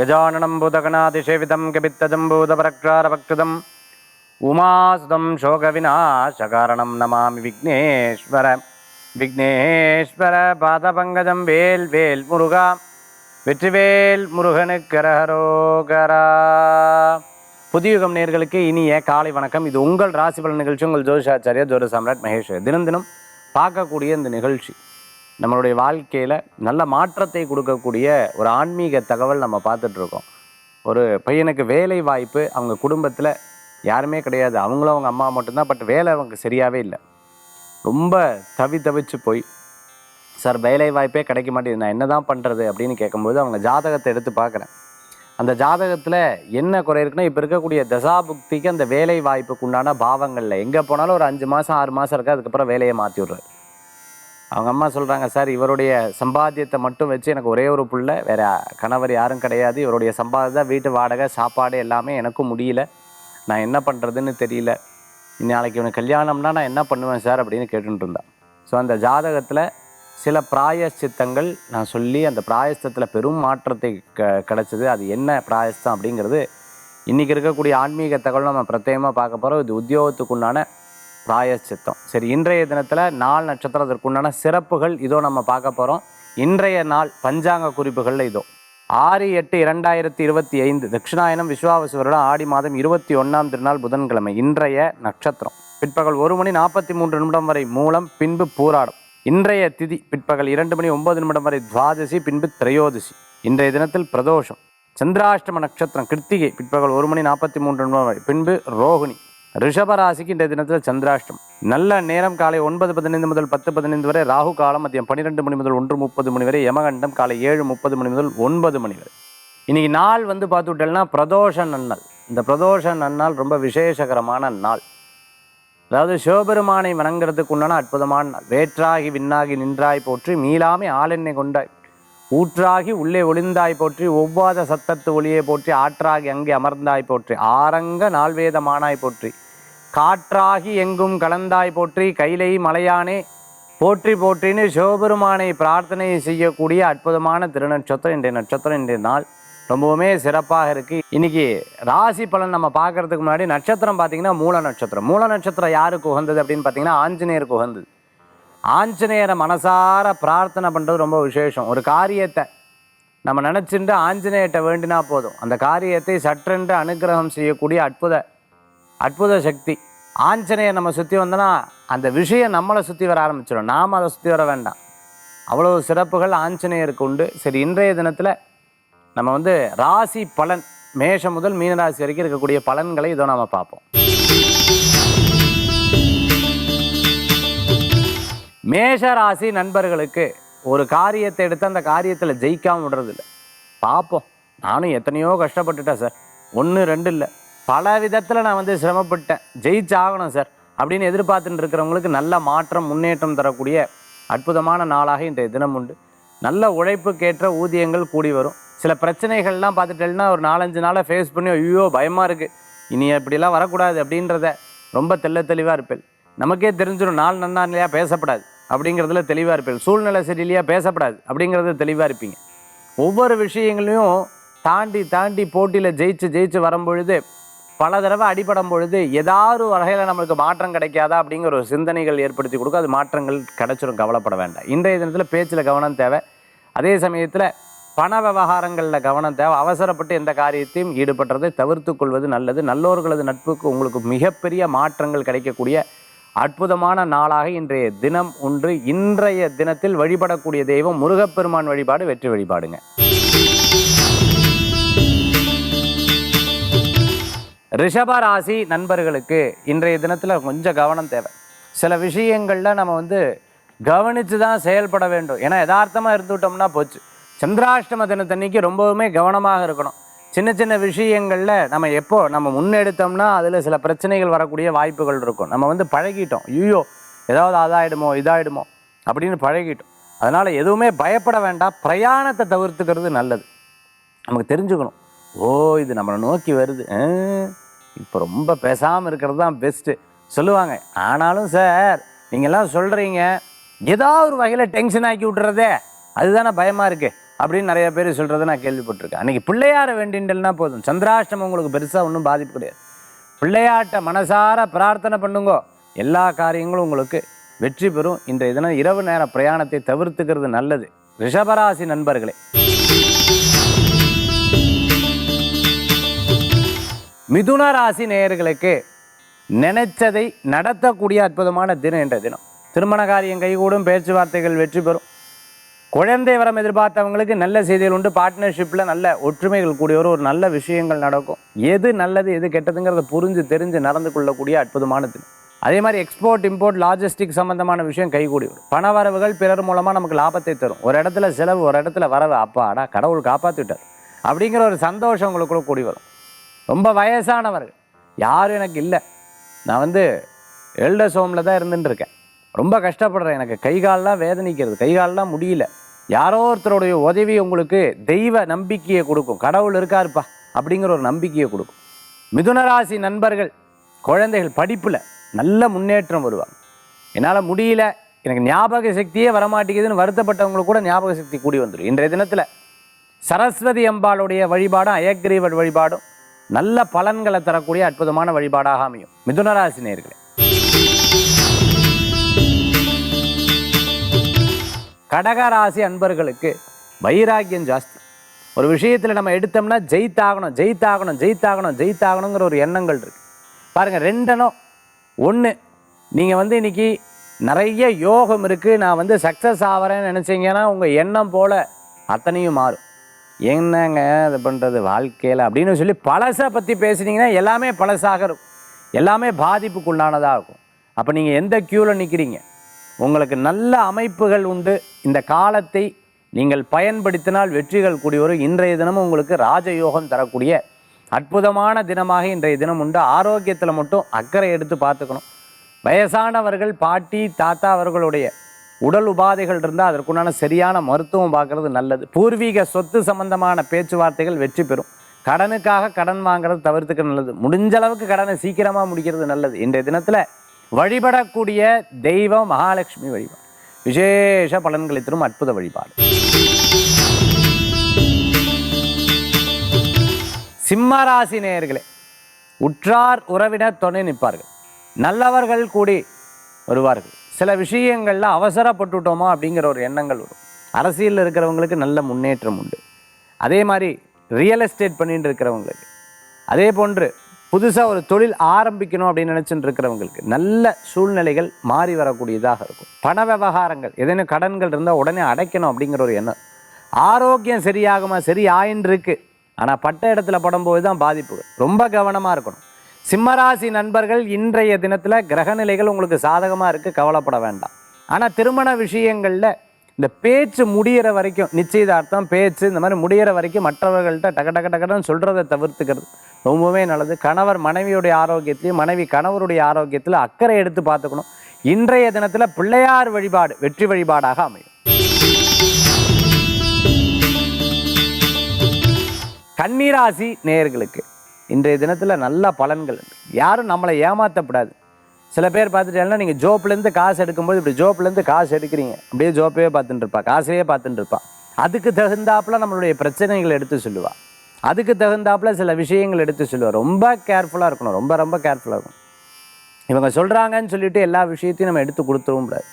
கஜானனம் பூதகணாதிசேவிதம் கபித்தஜம் பூதபரக்ஷாரபக்ஷதம் உமாசுதம் சோகவிநாசகாரணம் நமாமி விக்னேஸ்வர விக்னேஸ்வர பாதபங்கஜம் வேல் வேல் முருகா வெற்றிவேல் முருகனுக்கரகரோகரா புதியுகம் நேர்களுக்கு இனிய காலை வணக்கம். இது உங்கள் ராசிபலன் நிகழ்ச்சி. உங்கள் ஜோஷாச்சாரியா ஜோர சாம்ராட் மகேஷ் தினம் தினம் பார்க்கக்கூடிய இந்த நிகழ்ச்சி. நம்மளுடைய வாழ்க்கையில் நல்ல மாற்றத்தை கொடுக்கக்கூடிய ஒரு ஆன்மீக தகவல் நம்ம பார்த்துட்ருக்கோம். ஒரு பையனுக்கு வேலை வாய்ப்பு அவங்க குடும்பத்தில் யாருமே கிடையாது. அவங்களும் அவங்க அம்மா மட்டும்தான். பட் வேலை அவங்க சரியாகவே இல்லை. ரொம்ப தவி தவிச்சு போய் சார் வேலை வாய்ப்பே கிடைக்க மாட்டேங்குது. நான் என்ன தான் பண்ணுறது அப்படின்னு கேட்கும்போது அவங்க ஜாதகத்தை எடுத்து பார்க்குறேன். அந்த ஜாதகத்தில் என்ன குறை இருக்குன்னா இப்போ இருக்கக்கூடிய தசாபுக்திக்கு அந்த வேலை வாய்ப்புக்கு உண்டான பாவங்களில் எங்கே போனாலும் ஒரு அஞ்சு மாதம் ஆறு மாதம் இருக்குது அதுக்கப்புறம் வேலையை மாற்றி விட்றாரு அவங்க அம்மா சொல்கிறாங்க சார் இவருடைய சம்பாத்தியத்தை மட்டும் வச்சு எனக்கு ஒரே ஒரு புள்ள வேற கணவர் யாரும் கிடையாது. இவருடைய சம்பாதியம் வீட்டு வாடகை சாப்பாடு எல்லாமே எனக்கும் முடியல. நான் என்ன பண்ணுறதுன்னு தெரியல. நாளைக்கு இவனுக்கு கல்யாணம்னா நான் என்ன பண்ணுவேன் சார்? அப்படின்னு கேட்டுட்டு இருந்தான். ஸோ அந்த ஜாதகத்தில் சில பிராயச்சித்தங்கள் நான் சொல்லி அந்த பிராயஸ்தத்தில் பெரும் மாற்றத்தை க கிடச்சிது. அது என்ன பிராயஸ்தம் அப்படிங்கிறது இன்றைக்கி இருக்கக்கூடிய ஆன்மீக தகவல் நம்ம பிரத்யேகமாக பார்க்க போகிறோம் இது உத்தியோகத்துக்குண்டான பிராயச்சித்தம். சரி இன்றைய தினத்தில் நாள் நட்சத்திரத்திற்குண்டான சிறப்புகள் இதோ நம்ம பார்க்க போகிறோம் இன்றைய நாள் பஞ்சாங்க குறிப்புகளில் இதோ. ஆறு எட்டு இரண்டாயிரத்தி இருபத்தி ஐந்து தட்சிணாயனம் விஸ்வாவசு வருடம் ஆடி மாதம் இருபத்தி ஒன்றாம் திருநாள் புதன்கிழமை இன்றைய நட்சத்திரம். பிற்பகல் ஒரு மணி நாற்பத்தி மூன்று நிமிடம் வரை மூலம் பின்பு பூராடம். இன்றைய திதி பிற்பகல் இரண்டு மணி ஒன்பது நிமிடம் வரை துவாதசி பின்பு திரையோதசி. இன்றைய தினத்தில் பிரதோஷம். சந்திராஷ்டம நட்சத்திரம் கிருத்திகை பிற்பகல் ஒரு மணி நாற்பத்தி மூன்று நிமிடம் வரை பின்பு ரோகிணி. ரிஷபராசிக்கு இன்றைய தினத்தில் சந்திராஷ்டம். நல்ல நேரம் காலை ஒன்பது பதினைந்து முதல் பத்து பதினைந்து வரை ராகு காலம் மதியம் பன்னிரெண்டு மணி முதல் ஒன்று முப்பது மணி வரை யமகண்டம் காலை ஏழு முப்பது மணி முதல் ஒன்பது மணி வரை. இன்னைக்கு நாள் வந்து பார்த்து பிரதோஷ நன்னாள் இந்த பிரதோஷ நன்னாள் ரொம்ப விசேஷகரமான நாள். அதாவது சிவபெருமானை வணங்குறதுக்கு உண்டான அற்புதமான நாள். வேற்றாகி விண்ணாகி நின்றாய் போற்றி மீளாமை ஆளெண்ணெய் கொண்டாய். ஊற்றாகி உள்ளே ஒளிந்தாய் போற்றி ஒவ்வாத சத்தத்து ஒளியை போற்றி ஆற்றாகி அங்கே அமர்ந்தாய் போற்றி ஆரங்க நால்வேதமானாய் போற்றி. காற்றாகி எங்கும் கலந்தாய் போற்றி கைலை மலையானே. போற்றி போற்றின்னு சிவபெருமானை பிரார்த்தனை செய்யக்கூடிய அற்புதமான திருநட்சத்திரம் இன்றைய நட்சத்திரம் இன்றைய நாள். ரொம்பவுமே சிறப்பாக இருக்குது இன்னைக்கு ராசி பலன் நம்ம பார்க்கறதுக்கு முன்னாடி நட்சத்திரம் பார்த்தீங்கன்னா மூல நட்சத்திரம். மூல நட்சத்திரம் யாருக்கு உகந்தது அப்படின்னு பார்த்தீங்கன்னா ஆஞ்சநேயருக்கு உகந்தது. ஆஞ்சநேயரை மனசார பிரார்த்தனை பண்ணுறது ரொம்ப விசேஷம். ஒரு காரியத்தை நம்ம நினச்சிட்டு ஆஞ்சநேயர்கிட்ட வேண்டினா போதும். அந்த காரியத்தை சற்றென்று அனுக்கிரகம் செய்யக்கூடிய அற்புத அற்புத சக்தி. ஆஞ்சநேயர் நம்ம சுற்றி வந்தோன்னா அந்த விஷயம் நம்மளை சுற்றி வர ஆரம்பிச்சிடும். நாம் அதை சுற்றி வர வேண்டாம். அவ்வளோ சிறப்புகள் ஆஞ்சநேயருக்கு உண்டு. சரி இன்றைய தினத்தில் நம்ம வந்து ராசி பலன் மேஷம் முதல் மீனராசி வரைக்கும் இருக்கக்கூடிய பலன்களை இதோ நாம் பார்ப்போம். மேஷ ராசி நண்பர்களுக்கு ஒரு காரியத்தை எடுத்து அந்த காரியத்தில் ஜெயிக்காமல் விடுறதில்ல. பார்ப்போம். நானும் எத்தனையோ கஷ்டப்பட்டுட்டேன் சார். ஒன்று ரெண்டு இல்லை. பல விதத்தில் நான் வந்து சிரமப்பட்டேன். ஜெயிச்சாகணும் சார். அப்படின்னு எதிர்பார்த்துட்டு இருக்கிறவங்களுக்கு நல்ல மாற்றம் முன்னேற்றம் தரக்கூடிய அற்புதமான நாளாக இன்றைய தினம் உண்டு. நல்ல உழைப்புக்கேற்ற ஊதியங்கள் கூடி வரும். சில பிரச்சனைகள்லாம் பார்த்துட்டேன்னா ஒரு நாலஞ்சு நாளாக ஃபேஸ் பண்ணி ஐயோ பயமாக இருக்குது இனி இப்படிலாம் வரக்கூடாது அப்படின்றத ரொம்ப தெள்ள தெளிவாக இருப்பேன் நமக்கே தெரிஞ்சிடும் நாள் நன்னா இல்லையா பேசப்படாது அப்படிங்கிறதுல தெளிவாக இருப்பேன் சூழ்நிலை சரியில்லையா பேசப்படாது அப்படிங்கிறது தெளிவாக இருப்பீங்க. ஒவ்வொரு விஷயங்களையும் தாண்டி தாண்டி போட்டியில் ஜெயிச்சு ஜெயிச்சு வரும்பொழுது பல தடவை அடிபடும் பொழுது ஏதாவது ஒரு வகையில் நம்மளுக்கு மாற்றம் கிடைக்காதா அப்படிங்கிற ஒரு சிந்தனைகள் ஏற்படுத்தி கொடுக்க அது மாற்றங்கள் கிடைச்சிடும் கவலைப்பட வேண்டாம். இன்றைய தினத்தில் பேச்சில் கவனம் தேவை. அதே சமயத்தில் பண விவகாரங்களில் கவனம் தேவை. அவசரப்பட்டு எந்த காரியத்தையும் ஈடுபடுறதை தவிர்த்து கொள்வது நல்லது. நல்லோர்களது நட்புக்கு உங்களுக்கு மிகப்பெரிய மாற்றங்கள் கிடைக்கக்கூடிய அற்புதமான நாளாக இன்றைய தினம் ஒன்று. இன்றைய தினத்தில் வழிபடக்கூடிய தெய்வம் முருகப்பெருமான் வழிபாடு வெற்றி வழிபாடுங்க. ரிஷப ராசி நண்பர்களுக்கு இன்றைய தினத்தில் கொஞ்சம் கவனம் தேவை. சில விஷயங்களில் நம்ம வந்து கவனித்து தான் செயல்பட வேண்டும். ஏன்னா யதார்த்தமாக இருந்துவிட்டோம்னா போச்சு. சந்திராஷ்டம தினத்தன்னைக்கு ரொம்பவுமே கவனமாக இருக்கணும். சின்ன சின்ன விஷயங்களில் நம்ம எப்போ நம்ம முன்னெடுத்தோம்னா அதில் சில பிரச்சனைகள் வரக்கூடிய வாய்ப்புகள் இருக்கும். நம்ம வந்து பழகிட்டோம். ஐயோ ஏதாவது அதாயிடுமோ இதாயிடுமோ அப்படின்னு பழகிட்டோம். அதனால் எதுவுமே பயப்பட வேண்டாம். பிரயாணத்தை தவிர்த்துக்கிறது நல்லது. நமக்கு தெரிஞ்சுக்கணும். ஓ இது நம்மளை நோக்கி வருது. இப்போ ரொம்ப பேசாமல் இருக்கிறது தான் பெஸ்ட்டு சொல்லுவாங்க ஆனாலும் சார் நீங்கள்லாம் சொல்கிறீங்க ஏதாவது ஒரு வகையில் டென்ஷன் ஆக்கி விட்டுறதே அதுதானே பயமாக இருக்குது அப்படின்னு நிறைய பேர் சொல்கிறத நான் கேள்விப்பட்டிருக்கேன். அன்றைக்கி பிள்ளையார வேண்டின்றல்னா போதும். சந்திராஷ்டமம் உங்களுக்கு பெருசாக ஒன்றும் பாதிப்பு கிடையாது. பிள்ளையாட்ட மனசார பிரார்த்தனை பண்ணுங்கோ. எல்லா காரியங்களும் உங்களுக்கு வெற்றி பெறும். இன்றைய தினம் இரவு நேர பிரயாணத்தை தவிர்த்துக்கிறது நல்லது. ரிஷபராசி நண்பர்களே மிதுன ராசி நேயர்களுக்கு நினைச்சதை நடத்தக்கூடிய அற்புதமான தினம் என்ற தினம். திருமண காரியம் கைகூடும் பேச்சுவார்த்தைகள் வெற்றி பெறும். குழந்தை வரம் எதிர்பார்த்தவங்களுக்கு நல்ல செய்திகள் உண்டு. பார்ட்னர்ஷிப்பில் நல்ல ஒற்றுமைகள் கூடிய வரும் ஒரு நல்ல விஷயங்கள் நடக்கும். எது நல்லது எது கெட்டதுங்கிறத புரிஞ்சு தெரிஞ்சு நடந்து கொள்ளக்கூடிய அற்புதமான தினம். அதே மாதிரி எக்ஸ்போர்ட் இம்போர்ட் லாஜிஸ்டிக் சம்பந்தமான விஷயம் கைகூடி வரும் பண வரவுகள் பிறர் மூலமாக நமக்கு லாபத்தை தரும். ஒரு இடத்துல செலவு ஒரு இடத்துல வரவு. அப்பாடா கடவுள் காப்பாற்றிட்டார் அப்படிங்கிற ஒரு சந்தோஷம் உங்களுக்குள்ள கூடி வரும் ரொம்ப வயசானவர்கள். யாரும் எனக்கு இல்லை. நான் வந்து எல்டர்ஸ் ஹோமில் தான் இருந்துட்டு இருக்கேன் ரொம்ப கஷ்டப்படுறேன். எனக்கு கை கால்லாம் வேதனிக்கிறது. கை கால்லாம் முடியல. யாரோ ஒருத்தருடைய உதவி உங்களுக்கு தெய்வ நம்பிக்கையை கொடுக்கும். கடவுள் இருக்காருப்பா அப்படிங்கிற ஒரு நம்பிக்கையை கொடுக்கும். மிதுனராசி நண்பர்கள் குழந்தைகள் படிப்பில் நல்ல முன்னேற்றம் வருவாங்க. என்னால் முடியல. எனக்கு ஞாபக சக்தியே வரமாட்டேங்குதுன்னு வருத்தப்பட்டவங்களுக்கு கூட ஞாபக சக்தி கூடி வந்துடும் இன்றைய தினத்தில் சரஸ்வதி அம்பாளுடைய வழிபாடும் அயக்ரீவர் வழிபாடும் நல்ல பலன்களை தரக்கூடிய அற்புதமான வழிபாடாக அமையும். மிதுனராசி நேர்களே. கடகராசி அன்பர்களுக்கு வைராக்கியம் ஜாஸ்தி. ஒரு விஷயத்தில் நம்ம எடுத்தோம்னா ஜெயித்தாகணும் ஜெயித்தாகணும் ஜெயித்தாகணும் ஜெயித்தாகணுங்கிற ஒரு எண்ணங்கள் இருக்கு. பாருங்கள் ரெண்டனும் ஒன்று நீங்கள் வந்து இன்னைக்கு நிறைய யோகம் இருக்குது நான் வந்து சக்ஸஸ் ஆகிறேன்னு நினச்சிங்கன்னா உங்கள் எண்ணம் போல் அத்தனையும் மாறும். என்னங்க இது பண்ணுறது வாழ்க்கையில் அப்படின்னு சொல்லி பழசை பற்றி பேசுனீங்கன்னா எல்லாமே பழசாக இருக்கும். எல்லாமே பாதிப்புக்குள்ளானதாக இருக்கும். அப்போ நீங்கள் எந்த க்யூவில் நிற்கிறீங்க உங்களுக்கு நல்ல அமைப்புகள் உண்டு. இந்த காலத்தை நீங்கள் பயன்படுத்தினால் வெற்றிகள் கூடிய வரும் இன்றைய தினமும் உங்களுக்கு ராஜயோகம் தரக்கூடிய அற்புதமான தினமாக இன்றைய தினம் உண்டு. ஆரோக்கியத்தில் மட்டும் அக்கறை எடுத்து பார்த்துக்கணும். வயசானவர்கள் பாட்டி தாத்தா அவர்களுடைய உடல் உபாதைகள் இருந்தால் அதற்குண்டான சரியான மருத்துவம் பார்க்கறது நல்லது. பூர்வீக சொத்து சம்பந்தமான பேச்சுவார்த்தைகள் வெற்றி பெறும். கடனுக்காக கடன் வாங்குறது தவிர்த்துக்க நல்லது. முடிஞ்ச அளவுக்கு கடனை சீக்கிரமாக முடிக்கிறது நல்லது. இன்றைய தினத்தில் வழிபடக்கூடிய தெய்வம் மகாலட்சுமி வழிபாடு. விசேஷ பலன்களை தரும் அற்புத வழிபாடு. சிம்மராசி நேயர்களே உற்றார் உறவினர் துணை நிற்பார்கள். நல்லவர்கள் கூடி வருவார்கள். சில விஷயங்களில் அவசரப்பட்டுட்டோமா அப்படிங்கிற ஒரு எண்ணங்கள் வரும். அரசியலில் இருக்கிறவங்களுக்கு நல்ல முன்னேற்றம் உண்டு. அதே மாதிரி ரியல் எஸ்டேட் பண்ணிட்டு இருக்கிறவங்களுக்கு. அதே போன்று புதுசாக ஒரு தொழில் ஆரம்பிக்கணும் அப்படின்னு நினச்சிட்டு இருக்கிறவங்களுக்கு நல்ல சூழ்நிலைகள் மாறி வரக்கூடியதாக இருக்கும். பண விவகாரங்கள் ஏதேனும் கடன்கள் இருந்தால் உடனே அடைக்கணும் அப்படிங்கிற ஒரு எண்ணம். ஆரோக்கியம் சரியாகுமா? சரி ஆயின்னு இருக்குது ஆனால் பட்ட இடத்துல படும்போது தான் பாதிப்புகள். ரொம்ப கவனமாக இருக்கணும். சிம்மராசி நண்பர்கள் இன்றைய தினத்தில் கிரகநிலைகள் உங்களுக்கு சாதகமாக இருக்குது கவலைப்பட வேண்டாம். ஆனால் திருமண விஷயங்களில் இந்த பேச்சு முடியிற வரைக்கும் நிச்சயதார்த்தம் பேச்சு இந்த மாதிரி முடியிற வரைக்கும் மற்றவர்கள்ட்ட டக டக டகடன்னு சொல்கிறத தவிர்த்துக்கிறது ரொம்பவே நல்லது. கணவர் மனைவியுடைய ஆரோக்கியத்திலையும் மனைவி கணவருடைய ஆரோக்கியத்தில் அக்கறை எடுத்து பார்த்துக்கணும். இன்றைய தினத்தில் பிள்ளையார் வழிபாடு வெற்றி வழிபாடாக அமையும். கன்னிராசி நேயர்களுக்கு இன்றைய தினத்தில் நல்ல பலன்கள். யாரும் நம்மளை ஏமாற்றப்படாது சில பேர் பார்த்துட்டேன்னா நீங்கள் ஜோப்லேருந்து காசு எடுக்கும்போது இப்படி ஜோப்லேருந்து காசு எடுக்கிறீங்க. அப்படியே ஜோப்பையே பார்த்துட்டு இருப்பா காசையே பார்த்துட்டு இருப்பா. அதுக்கு தகுந்தாப்புல நம்மளுடைய பிரச்சனைகளை எடுத்து சொல்லுவாள் அதுக்கு தகுந்தாப்புல சில விஷயங்கள் எடுத்து சொல்லுவாள் ரொம்ப கேர்ஃபுல்லாக இருக்கணும் ரொம்ப ரொம்ப கேர்ஃபுல்லாக இருக்கணும். இவங்க சொல்கிறாங்கன்னு சொல்லிட்டு எல்லா விஷயத்தையும் நம்ம எடுத்து கொடுத்துருவோம் கூடாது.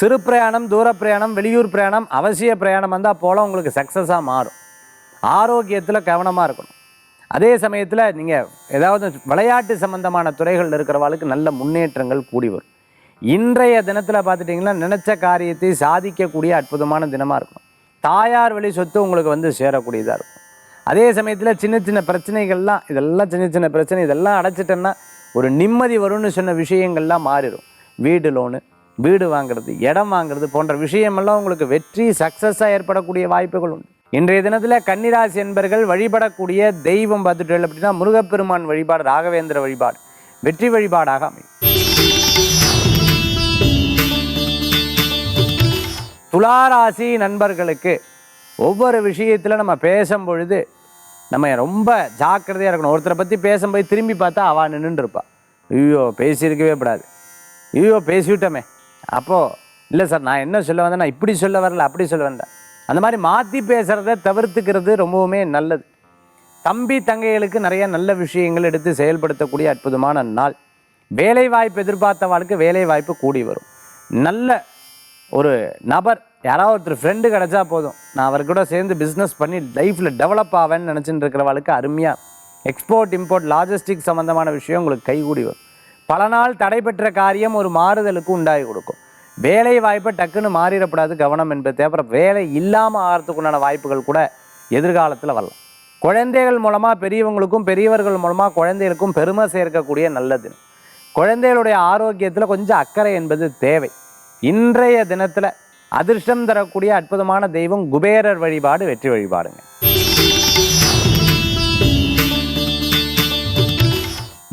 சிறு பிரயாணம் தூர பிரயாணம் வெளியூர் பிரயாணம் அவசிய பிரயாணம் வந்தால் போல உங்களுக்கு சக்ஸஸாக மாறும். ஆரோக்கியத்தில் கவனமாக இருக்கணும். அதே சமயத்தில் நீங்கள் ஏதாவது விளையாட்டு சம்பந்தமான துறைகளில் இருக்கிறவாளுக்கு நல்ல முன்னேற்றங்கள் கூடி வரும். இன்றைய தினத்தில் பார்த்துட்டிங்கன்னா நினச்ச காரியத்தை சாதிக்கக்கூடிய அற்புதமான தினமாக இருக்கும். தாயார் வழி சொத்து உங்களுக்கு வந்து சேரக்கூடியதாக இருக்கும். அதே சமயத்தில் சின்ன சின்ன பிரச்சனைகள்லாம் இதெல்லாம் சின்ன சின்ன பிரச்சனை இதெல்லாம் அடைச்சிட்டேன்னா ஒரு நிம்மதி வரும்னு சொன்ன விஷயங்கள்லாம் மாறிடும். வீடு லோனு வீடு வாங்குறது இடம் வாங்குறது போன்ற விஷயமெல்லாம் உங்களுக்கு வெற்றி சக்ஸஸாக ஏற்படக்கூடிய வாய்ப்புகள் உண்டு. இன்றைய தினத்தில் கன்னிராசி என்பர்கள் வழிபடக்கூடிய தெய்வம் பார்த்துட்டு அப்படின்னா முருகப்பெருமான் வழிபாடு ராகவேந்திர வழிபாடு வெற்றி வழிபாடாக அமையும். துளாராசி நண்பர்களுக்கு ஒவ்வொரு விஷயத்தில் நம்ம பேசும் பொழுது நம்ம ரொம்ப ஜாக்கிரதையாக இருக்கணும். ஒருத்தரை பற்றி பேசும்போது திரும்பி பார்த்தா அவள் நின்றுட்டு இருப்பா ஐயோ பேசியிருக்கவே கூடாது. ஐயோ பேசிவிட்டோமே. அப்போது இல்லை சார் நான் என்ன சொல்ல வந்தேன் நான் இப்படி சொல்ல வரல அப்படி சொல்ல வந்தேன். அந்த மாதிரி மாற்றி பேசுகிறத தவிர்த்துக்கிறது ரொம்பவுமே நல்லது. தம்பி தங்கைகளுக்கு நிறைய நல்ல விஷயங்கள் எடுத்து செயல்படுத்தக்கூடிய அற்புதமான நாள். வேலை வாய்ப்பு எதிர்பார்த்தவாளுக்கு வேலை வாய்ப்பு கூடி வரும். நல்ல ஒரு நபர் யாராவது ஒருத்தர் ஃப்ரெண்டு கிடைச்சா போதும். நான் அவர் கூட சேர்ந்து பிஸ்னஸ் பண்ணி லைஃப்பில் டெவலப் ஆவேன்னு நினச்சிட்டு இருக்கிறவளுக்கு அருமையாக எக்ஸ்போர்ட் இம்போர்ட் லாஜிஸ்டிக் சம்மந்தமான விஷயம் உங்களுக்கு கைகூடி வரும். பல நாள் தடைபெற்ற காரியம் ஒரு மாறுதலுக்கு உண்டாகி கொடுக்கும். வேலை வாய்ப்பை டக்குன்னு மாறிடக்கூடாது கவனம் என்பது அப்புறம் வேலை இல்லாமல் ஆகிறதுக்குண்டான வாய்ப்புகள் கூட எதிர்காலத்தில் வரலாம். குழந்தைகள் மூலமாக பெரியவங்களுக்கும் பெரியவர்கள் மூலமாக குழந்தைகளுக்கும் பெருமை சேர்க்கக்கூடிய நல்லது. குழந்தைகளுடைய ஆரோக்கியத்தில் கொஞ்சம் அக்கறை என்பது தேவை. இன்றைய தினத்தில் அதிர்ஷ்டம் தரக்கூடிய அற்புதமான தெய்வம் குபேரர் வழிபாடு வெற்றி வழிபாடுங்க.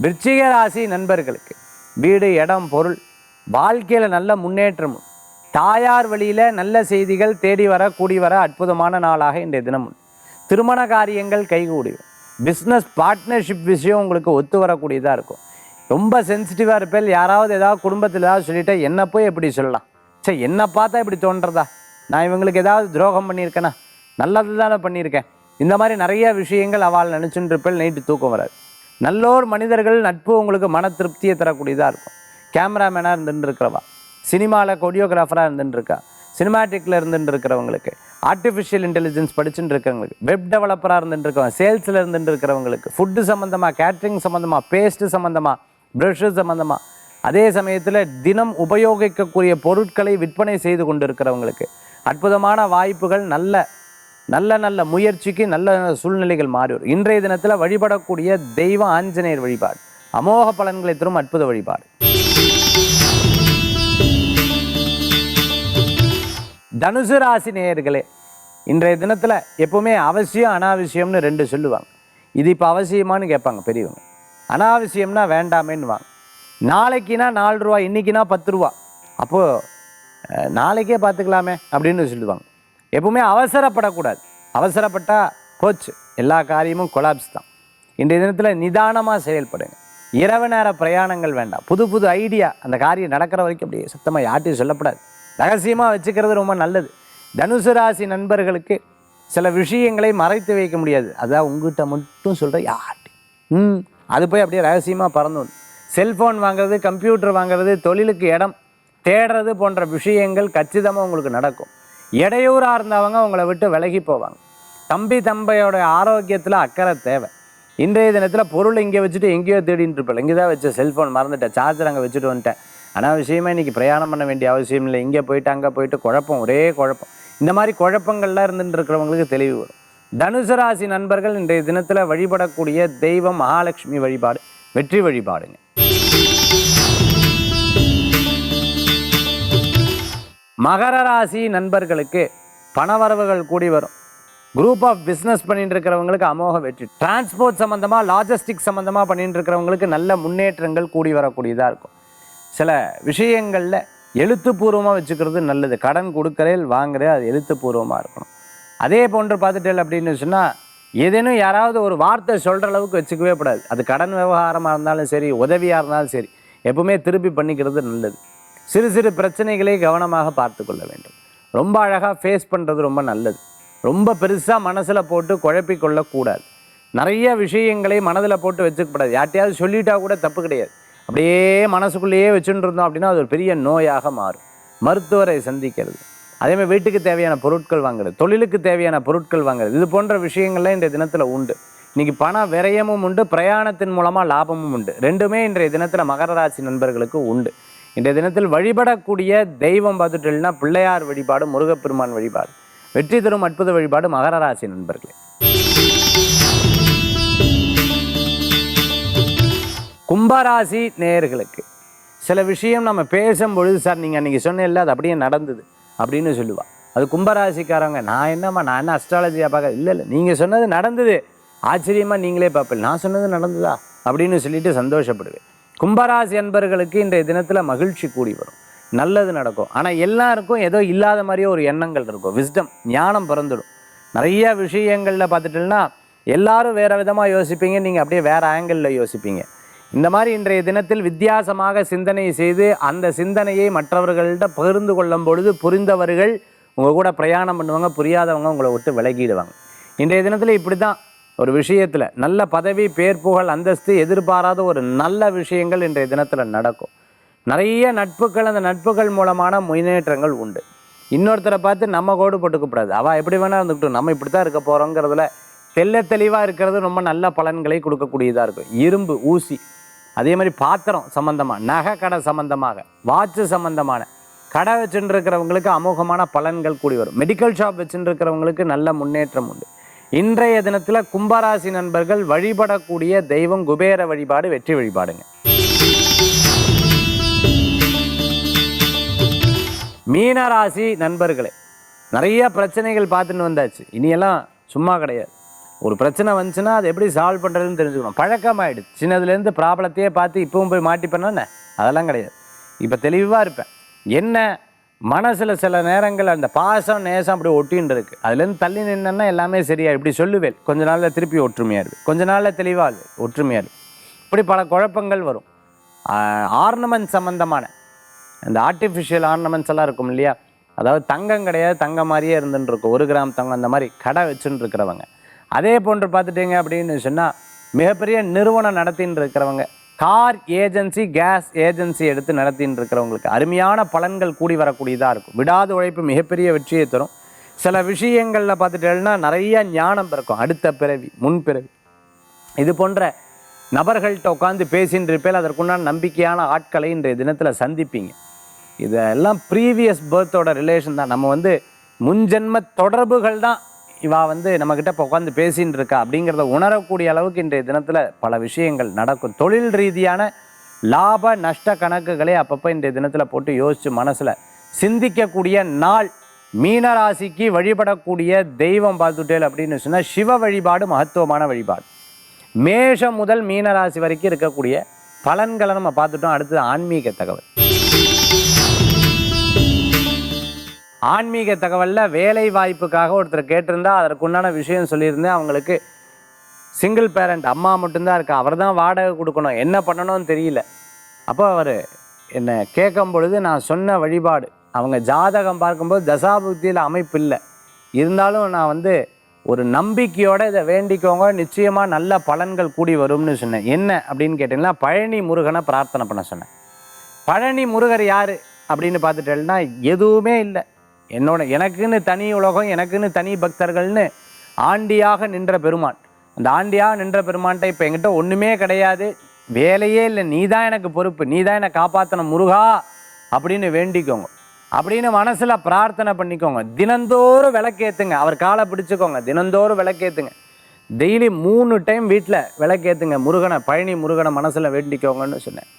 விருச்சிக ராசி நண்பர்களுக்கு வீடு இடம் பொருள் வாழ்க்கையில் நல்ல முன்னேற்றம். தாயார் வழியில் நல்ல செய்திகள் தேடி வர கூடி வர அற்புதமான நாளாக இன்றைய தினம். திருமண காரியங்கள் கைகூடி பிஸ்னஸ் பார்ட்னர்ஷிப் விஷயம் உங்களுக்கு ஒத்து வரக்கூடியதாக இருக்கும். ரொம்ப சென்சிட்டிவாக இருப்பேன். யாராவது ஏதாவது குடும்பத்தில் ஏதாவது சொல்லிட்டா என்ன போய் எப்படி சொல்லலாம்? சரி என்ன பார்த்தா இப்படி தோன்றதா? நான் இவங்களுக்கு ஏதாவது துரோகம் பண்ணியிருக்கேனா? நல்லது தானே பண்ணியிருக்கேன். இந்த மாதிரி நிறைய விஷயங்கள் அவள் நினச்சுட்டு இருப்பேன் நைட்டு தூக்கம் வராது. நல்லோர் மனிதர்கள் நட்பு உங்களுக்கு மன திருப்தியை தரக்கூடியதாக இருக்கும். கேமராமேனாக இருந்துட்டுருக்கிறவா சினிமாவில் கொடியோகிராஃபராக இருந்துட்டுருக்கா சினிமாட்டிக்கில் இருந்துட்டு இருக்கிறவங்களுக்கு ஆர்டிஃபிஷியல் இன்டெலிஜென்ஸ் படிச்சுட்டு இருக்கிறவங்களுக்கு வெப் டெவலப்பராக இருந்துட்டு இருக்கவங்க சேல்ஸில் இருந்துட்டு இருக்கிறவங்களுக்கு ஃபுட்டு சம்மந்தமாக கேட்ரிங் சம்மந்தமாக பேஸ்ட்டு சம்மந்தமாக ப்ரஷ்ஷு சம்மந்தமாக அதே சமயத்தில் தினம் உபயோகிக்கக்கூடிய பொருட்களை விற்பனை செய்து கொண்டு இருக்கிறவங்களுக்கு அற்புதமான வாய்ப்புகள் நல்ல நல்ல நல்ல முயற்சிக்கு நல்ல நல்ல சூழ்நிலைகள் மாறி வரும் இன்றைய தினத்தில் வழிபடக்கூடிய தெய்வ ஆஞ்சநேயர் வழிபாடு. அமோக பலன்களை தரும் அற்புத வழிபாடு. தனுசு ராசி நேயர்களே இன்றைய தினத்தில் எப்பவுமே அவசியம் அனாவசியம்னு ரெண்டு சொல்லுவாங்க. இது இப்போ அவசியமான்னு கேட்பாங்க பெரியவங்க. அனாவசியம்னா வேண்டாமேன்னுவாங்க. நாளைக்குனா நாலு ரூபா இன்னைக்குனா பத்து ரூபா. அப்போது நாளைக்கே பார்த்துக்கலாமே அப்படின்னு சொல்லுவாங்க. எப்பவுமே அவசரப்படக்கூடாது. அவசரப்பட்டால் போச்சு. எல்லா காரியமும் கொலாப்ஸ் தான். இன்றைய தினத்தில் நிதானமாக செயல்படுங்க. இரவு நேர பிரயாணங்கள் வேண்டாம். புது புது ஐடியா அந்த காரியம் நடக்கிற வரைக்கும் அப்படியே சுத்தமாக யார்ட்டையும் சொல்லப்படாது. ரகசியமாக வச்சுக்கிறது ரொம்ப நல்லது. தனுசு ராசி நண்பர்களுக்கு சில விஷயங்களை மறைத்து வைக்க முடியாது. அதான் உங்ககிட்ட மட்டும் சொல்கிற யார்ட்டு ம் அது போய் அப்படியே ரகசியமாக பறந்து செல்ஃபோன் வாங்குறது கம்ப்யூட்டர் வாங்குறது தொழிலுக்கு இடம் தேடுறது போன்ற விஷயங்கள் கச்சிதமாக உங்களுக்கு நடக்கும். இடையூறாக இருந்தவங்க உங்களை விட்டு விலகி போவாங்க. தம்பி தம்பையோட ஆரோக்கியத்தில் அக்கறை தேவை. இன்றைய தினத்தில் பொருள் இங்கே வச்சுட்டு எங்கேயோ தேடிட்டு இருப்பேன் இங்கே தான் வச்ச செல்ஃபோன் மறந்துட்டேன். சார்ஜர் அங்கே வச்சுட்டு வந்துட்டேன். அனாவசியமாக இன்றைக்கி பிரயாணம் பண்ண வேண்டிய அவசியம் இல்லை. இங்கே போயிட்டு அங்கே போயிட்டு குழப்பம் ஒரே குழப்பம். இந்த மாதிரி குழப்பங்கள்லாம் இருந்துட்டு இருக்கிறவங்களுக்கு தெளிவு வரும். தனுசு ராசி நண்பர்கள் இன்றைய தினத்தில் வழிபடக்கூடிய தெய்வம் மகாலட்சுமி வழிபாடு. வெற்றி வழிபாடுங்க. மகர ராசி நண்பர்களுக்கு பணவரவுகள் கூடி வரும். குரூப் ஆஃப் பிஸ்னஸ் பண்ணிட்டு இருக்கிறவங்களுக்கு அமோக வெற்றி. டிரான்ஸ்போர்ட் சம்மந்தமாக லாஜிஸ்டிக் சம்மந்தமாக பண்ணிட்டு இருக்கிறவங்களுக்கு நல்ல முன்னேற்றங்கள் கூடி வரக்கூடியதாக இருக்கும். சில விஷயங்களில் எழுத்துப்பூர்வமாக வச்சுக்கிறது நல்லது. கடன் கொடுக்குறேன் வாங்குறேன் அது எழுத்துப்பூர்வமாக இருக்கணும். அதே போன்று பார்த்துட்டேன் அப்படின்னு சொன்னால் ஏதேனும் யாராவது ஒரு வார்த்தை சொல்கிற அளவுக்கு வச்சுக்கவே கூடாது. அது கடன் விவகாரமாக இருந்தாலும் சரி உதவியாக இருந்தாலும் சரி எப்பவுமே திருப்பி பண்ணிக்கிறது நல்லது. சிறு சிறு பிரச்சனைகளை கவனமாக பார்த்து கொள்ள வேண்டும். ரொம்ப அழகாக ஃபேஸ் பண்ணுறது ரொம்ப நல்லது. ரொம்ப பெருசாக மனசில் போட்டு குழப்பிக்கொள்ளக்கூடாது நிறைய விஷயங்களை மனதில் போட்டு வச்சுக்கப்படாது யார்ட்டையாவது சொல்லிட்டா கூட தப்பு கிடையாது. அப்படியே மனசுக்குள்ளேயே வச்சுட்டு இருந்தோம் அப்படின்னா அது ஒரு பெரிய நோயாக மாறும். மருத்துவரை சந்திக்கிறது. அதே மாதிரி வீட்டுக்கு தேவையான பொருட்கள் வாங்குறது தொழிலுக்கு தேவையான பொருட்கள் வாங்குறது இது போன்ற விஷயங்கள்லாம் இன்றைய தினத்தில் உண்டு. இன்னைக்கு பண விரயமும் உண்டு பிரயாணத்தின் மூலமாக லாபமும் உண்டு. ரெண்டுமே இன்றைய தினத்தில் மகர ராசி நண்பர்களுக்கு உண்டு. இன்றைய தினத்தில் வழிபடக்கூடிய தெய்வம் பார்த்துட்டோம்னா பிள்ளையார் வழிபாடு முருகப்பெருமான் வழிபாடு வெற்றி தரும் அற்புத வழிபாடு மகர ராசி நண்பர்களே. கும்பராசி நேயர்களுக்கு. சில விஷயம் நம்ம பேசும் பொழுது சார் நீங்கள் அன்றைக்கி சொன்னேன்ல அது அப்படியே நடந்தது அப்படின்னு சொல்லுவாள் அது கும்பராசிக்காரங்க நான் என்னம்மா நான் என்ன அஸ்ட்ராலஜியாக பார்க்க இல்லை இல்லை நீங்கள் சொன்னது நடந்தது. ஆச்சரியமாக நீங்களே பார்ப்பேன் நான் சொன்னது நடந்ததா? அப்படின்னு சொல்லிட்டு சந்தோஷப்படுவேன். கும்பராசி அன்பர்களுக்கு இன்றைய தினத்தில் மகிழ்ச்சி கூடி வரும். நல்லது நடக்கும். ஆனால் எல்லாருக்கும் ஏதோ இல்லாத மாதிரியே ஒரு எண்ணங்கள் இருக்கும். விஸ்டம் ஞானம் பிறந்துடும். நிறைய விஷயங்களில் பார்த்துட்டோம்னா எல்லாரும் வேறு விதமாக யோசிப்பீங்க. நீங்கள் அப்படியே வேறு ஆங்கிளில் யோசிப்பீங்க. இந்த மாதிரி இன்றைய தினத்தில் வித்தியாசமாக சிந்தனை செய்து அந்த சிந்தனையை மற்றவர்கள்ட்ட பகிர்ந்து கொள்ளும் பொழுது புரிந்தவர்கள் உங்கள் கூட பிரயாணம் பண்ணுவாங்க புரியாதவங்க உங்களை விட்டு விலகிடுவாங்க. இன்றைய தினத்தில் இப்படி தான் ஒரு விஷயத்தில் நல்ல பதவி பேர் புகழ் அந்தஸ்து எதிர்பாராத ஒரு நல்ல விஷயங்கள் இன்றைய தினத்தில் நடக்கும். நிறைய நட்புகள் அந்த நட்புகள் மூலமான முன்னேற்றங்கள் உண்டு. இன்னொருத்தரை பார்த்து நம்ம கோடு போட்டுக்கப்படாது அவள் எப்படி வேணா இருந்துக்கிட்டோம். நம்ம இப்படி தான் இருக்க போகிறோங்கிறதுல தெல்ல தெளிவாக இருக்கிறது ரொம்ப நல்ல பலன்களை கொடுக்கக்கூடியதாக இருக்கும். இரும்பு ஊசி. அதே மாதிரி பாத்திரம் சம்பந்தமாக நகை கடை சம்பந்தமாக வாட்சு சம்பந்தமான கடை வச்சுட்டு இருக்கிறவங்களுக்கு அமோகமான பலன்கள் கூடி வரும். மெடிக்கல் ஷாப் வச்சுட்டு இருக்கிறவங்களுக்கு நல்ல முன்னேற்றம் உண்டு. இன்றைய தினத்தில் கும்பராசி நண்பர்கள் வழிபடக்கூடிய தெய்வம் குபேர வழிபாடு வெற்றி வழிபாடுங்க. மீனராசி நண்பர்களே நிறைய பிரச்சனைகள் பார்த்துன்னு வந்தாச்சு. இனியெல்லாம் சும்மா கிடையாது. ஒரு பிரச்சனை வந்துச்சுன்னா அது எப்படி சால்வ் பண்ணுறதுன்னு தெரிஞ்சுக்கணும். பழக்கமாயிடுது சின்னதுலேருந்து ப்ராப்ளத்தையே பார்த்து இப்பவும் போய் மாட்டிப்பேன்னா அதெல்லாம் கிடையாது. இப்போ தெளிவாக இருப்பேன். என்ன மனசில் சில நேரங்கள் அந்த பாசம் நேசம் அப்படி ஒட்டின்னு இருக்கு. அதுலேருந்து தள்ளி நின்னா எல்லாமே சரியாக இப்படி சொல்லுவேன். கொஞ்ச நாளில் திருப்பி ஒற்றுமையாக இருக்கு கொஞ்ச நாளில் தெளிவாக ஒற்றுமையாக இருக்கு இப்படி பல குழப்பங்கள் வரும். ஆர்னமெண்ட் சம்மந்தமான இந்த ஆர்டிஃபிஷியல் ஆர்னமெண்ட்ஸ் எல்லாம் இருக்கும் இல்லையா? அதாவது தங்கம் கிடையாது. தங்கம் மாதிரியே இருந்துட்டு இருக்கும். ஒரு கிராம் தங்கம் அந்த மாதிரி கடை வச்சுன்னு இருக்கிறவங்க. அதே போன்று பார்த்துட்டீங்க அப்படின்னு சொன்னால் மிகப்பெரிய நிறுவனம் நடத்தின்னு இருக்கிறவங்க கார் ஏஜென்சி கேஸ் ஏஜென்சி எடுத்து நடத்தின்னு இருக்கிறவங்களுக்கு அருமையான பலன்கள் கூடி வரக்கூடியதாக இருக்கும். விடாத உழைப்பு மிகப்பெரிய வெற்றியை தரும். சில விஷயங்களில் பார்த்துட்டேன்னா நிறைய ஞானம் பிறக்கும். அடுத்த பிறவி முன்பிறவி இது போன்ற நபர்கள்ட்ட உட்காந்து பேசின்னு இருப்பேல் அதற்குண்டான நம்பிக்கையான ஆட்களை இன்றைய தினத்தில் சந்திப்பீங்க. இதெல்லாம் ப்ரீவியஸ் பர்த்தோட ரிலேஷன் தான். நம்ம வந்து முன்ஜென்ம தொடர்புகள் தான் இவா வந்து நம்மக்கிட்ட இப்போ உட்காந்து பேசின்னு இருக்கா அப்படிங்கிறத உணரக்கூடிய அளவுக்கு இன்றைய தினத்தில் பல விஷயங்கள் நடக்கும். தொழில் ரீதியான லாப நஷ்ட கணக்குகளை அப்பப்போ இன்றைய தினத்தில் போட்டு யோசித்து மனசில் சிந்திக்கக்கூடிய நாள். மீனராசிக்கு வழிபடக்கூடிய தெய்வம் பார்த்துட்டேல் அப்படின்னு சொன்னால் சிவ வழிபாடு மகத்துவமான வழிபாடு. மேஷம் முதல் மீனராசி வரைக்கும் இருக்கக்கூடிய பலன்களை நம்ம பார்த்துட்டோம். அடுத்தது ஆன்மீக தகவல். ஆன்மீக தகவலில் வேலை வாய்ப்புக்காக ஒருத்தர் கேட்டிருந்தா அதற்குண்டான விஷயம் சொல்லியிருந்தேன். அவங்களுக்கு சிங்கிள் பேரண்ட் அம்மா மட்டும்தான் இருக்கா? அவர் தான் வாடகை கொடுக்கணும். என்ன பண்ணணும்னு தெரியல. அப்போ அவர் என்னை கேட்கும் பொழுது நான் சொன்ன வழிபாடு அவங்க ஜாதகம் பார்க்கும்போது தசாபுக்தியில் அமைப்பு இல்லை. இருந்தாலும் நான் வந்து ஒரு நம்பிக்கையோட இதை வேண்டிக்கோங்க. நிச்சயமாக நல்ல பலன்கள் கூடி வரும்னு சொன்னேன். என்ன அப்படின்னு கேட்டிங்கன்னா பழனி முருகனை பிரார்த்தனை பண்ண சொன்னேன். பழனி முருகர் யார் அப்படின்னு பார்த்துட்டேன்னா எதுவுமே இல்லை. என்னோட எனக்குன்னு தனி உலகம் எனக்குன்னு தனி பக்தர்கள்னு ஆண்டியாக நின்ற பெருமான். அந்த ஆண்டியாக நின்ற பெருமான்ட்ட இப்போ என்கிட்ட ஒன்றுமே கிடையாது. வேலையே இல்லை. நீ தான் எனக்கு பொறுப்பு. நீ தான் என்னை காப்பாற்றின முருகா அப்படின்னு வேண்டிக்கோங்க. அப்படின்னு மனசில் பிரார்த்தனை பண்ணிக்கோங்க. தினந்தோறும் விளக்கேத்துங்க. அவர் காலை பிடிச்சிக்கோங்க. தினந்தோறும் விளக்கேத்துங்க. டெய்லி மூணு டைம் வீட்டில் விளக்கேத்துங்க. முருகனை பழனி முருகனை மனசில் வேண்டிக்கோங்கன்னு சொன்னேன்.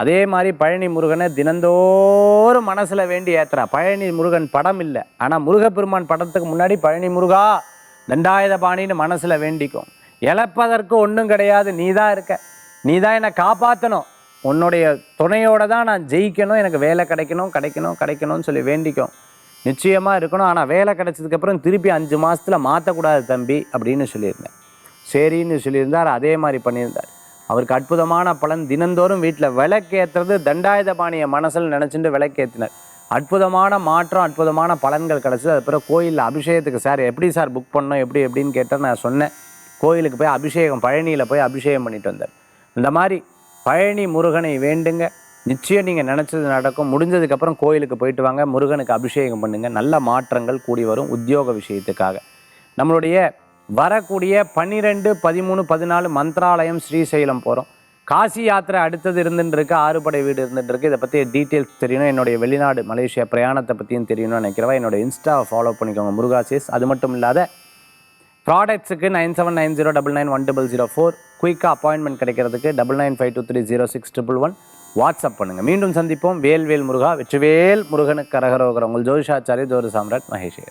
அதே மாதிரி பழனி முருகனை தினந்தோறும் மனசில் வேண்டி ஏற்றுறா பழனி முருகன் படம் இல்லை. ஆனால் முருகப்பெருமான் படத்துக்கு முன்னாடி பழனி முருகா தண்டாயுத பாணின்னு மனசில் வேண்டிக்கும். இழப்பதற்கு ஒன்றும் கிடையாது. நீ தான் இருக்க. நீ தான் என்னை காப்பாற்றணும் உன்னுடைய துணையோட தான் நான் ஜெயிக்கணும். எனக்கு வேலை கிடைக்கணும் கிடைக்கணும் கிடைக்கணும்னு சொல்லி வேண்டிக்கும். நிச்சயமாக இருக்கணும். ஆனால் வேலை கிடைச்சதுக்கப்புறம் திருப்பி அஞ்சு மாதத்தில் மாற்றக்கூடாது தம்பி அப்படின்னு சொல்லியிருந்தேன். சரின்னு சொல்லியிருந்தார். அதே மாதிரி பண்ணியிருந்தார். அவருக்கு அற்புதமான பலன் தினந்தோறும் வீட்டில் விளக்கேற்றுறது தண்டாயுதபாணியை மனசில் நினச்சிட்டு விளக்கேற்றினார் அற்புதமான மாற்றம் அற்புதமான பலன்கள் கிடச்சிது. அது பிறகு கோயிலில் அபிஷேகத்துக்கு சார் எப்படி சார் புக் பண்ணோம் எப்படி எப்படின்னு கேட்டால் நான் சொன்னேன். கோயிலுக்கு போய் அபிஷேகம் பழனியில் போய் அபிஷேகம் பண்ணிட்டு வந்தார். இந்த மாதிரி பழனி முருகனை வேண்டுங்க. நிச்சயம் நீங்கள் நினச்சது நடக்கும். முடிஞ்சதுக்கப்புறம் கோயிலுக்கு போயிட்டு வாங்க. முருகனுக்கு அபிஷேகம் பண்ணுங்கள் நல்ல மாற்றங்கள் கூடி வரும் உத்தியோக விஷயத்துக்காக. நம்மளுடைய வரக்கூடிய பன்னிரெண்டு பதிமூணு பதினாலு மந்த்ராலயம் ஸ்ரீசைலம் போகிறோம் காசி யாத்திரை அடுத்தது இருந்துட்டு இருக்கு ஆறுபடை வீடு இருந்துட்டு இருக்கு. இதை பற்றி டீட்டெயில்ஸ் தெரியணும். என்னுடைய வெளிநாடு மலேசியா பிரயாணத்தை பற்றியும் தெரியணும்னு நினைக்கிறவா என்னோட இன்ஸ்டாவை ஃபாலோ பண்ணிக்கோங்க முருகாசிஸ் அது மட்டும் இல்லாத ப்ராடக்ட்ஸுக்கு nine seven nine zero double nine one double zero four குயிக்காக அப்பாயின்மெண்ட் கிடைக்கிறதுக்கு double nine five two three zero six triple one WhatsApp பண்ணுங்கள் மீண்டும் சந்திப்போம். வேல்வேல் முருகா வெற்றிவேல் முருகனுக்கு கரகரோகரம் உங்கள் ஜோதிஷாச்சாரிய ஜோதி சாம்ராட் மகேஷ்